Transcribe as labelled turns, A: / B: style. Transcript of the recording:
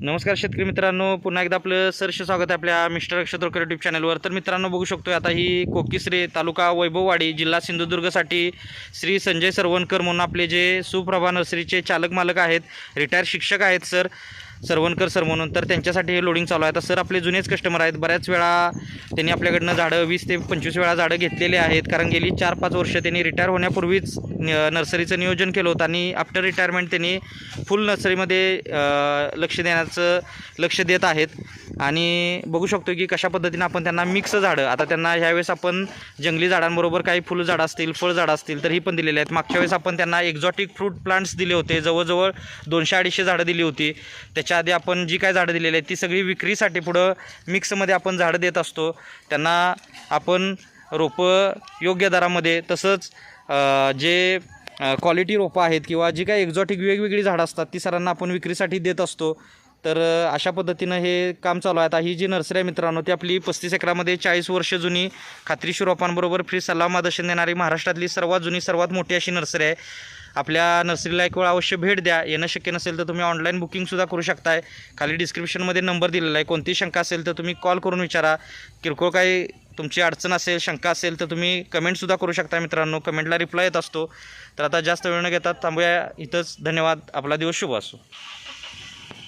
A: नमस्कार शेतकरी मित्रांनो पुन्हा एकदा आपलं सरसे स्वागत आहे आपल्या मिस्टर अक्षतोरकर यूट्यूब चॅनलवर तर मित्रांनो बघू शकतो आता ही कोकिसरे तालुका वैभववाडी जिल्हा सिंधुदुर्गसाठी श्री संजय सरवणकर म्हणून आपले जे सुप्रभा नर्सरीचे चालक मालक आहेत रिटायर शिक्षक आहेत सर. सरवणकर सर म्हणून. तर त्यांच्यासाठी हे लोडिंग चालू आहे. आता सर आपले जुनेच कस्टमर आहेत. बऱ्याच वेळा त्यांनी आपल्याकडनं झाडं वीस ते पंचवीस वेळा झाडं घेतलेले आहेत. कारण गेली चार पाच वर्ष त्यांनी रिटायर होण्यापूर्वीच नर्सरीचं नियोजन केलं होतं आणि आफ्टर रिटायरमेंट त्यांनी फुल नर्सरीमध्ये लक्ष देण्याचं लक्ष देत आहेत. आणि बघू शकतो की कशा पद्धतीनं आपण त्यांना मिक्स झाडं आता त्यांना ह्यावेळेस आपण जंगली झाडांबरोबर काही फुलझाडं असतील फळ झाडं असतील तर ही पण दिलेली आहेत. मागच्या वेळेस आपण त्यांना एक्झॉटिक फ्रूट प्लांट्स दिले होते. जवळजवळ दोनशे अडीचशे झाडं दिली होती. त्याच्या आधी आपण जी काय झाडं दिलेली आहेत ती सगळी विक्रीसाठी पुढं मिक्समध्ये आपण झाडं देत असतो. त्यांना आपण रोपं योग्य दरामध्ये तसंच जे क्वालिटी रोपं आहेत किंवा जी काही एक्झॉटिक वेगवेगळी झाडं असतात ती सरांना आपण विक्रीसाठी देत असतो. तर अशा पद्धतीनं हे काम चालू आहे. आता ही जी नर्सरी आहे मित्रांनो ती आपली पस्तीस एकरामध्ये चाळीस वर्ष जुनी खात्रीशीर रोपांबरोबर फ्री सल्ला मार्गदर्शन देणारी महाराष्ट्रातली सर्वात जुनी सर्वात मोठी अशी नर्सरी आहे. आपल्या नर्सरीला एक वेळ अवश्य भेट द्या. येणं शक्य नसेल तर तुम्ही ऑनलाईन बुकिंगसुद्धा करू शकताय. खाली डिस्क्रिप्शनमध्ये नंबर दिलेला आहे. कोणती शंका असेल तर तुम्ही कॉल करून विचारा. किरकोळ काही तुमची अडचण असेल शंका असेल तर तुम्ही कमेंटसुद्धा करू शकता मित्रांनो. कमेंटला रिप्लाय येत असतो. तर आता जास्त वेळ न घेतात थांबूया. इथंच धन्यवाद. आपला दिवस शुभ असो.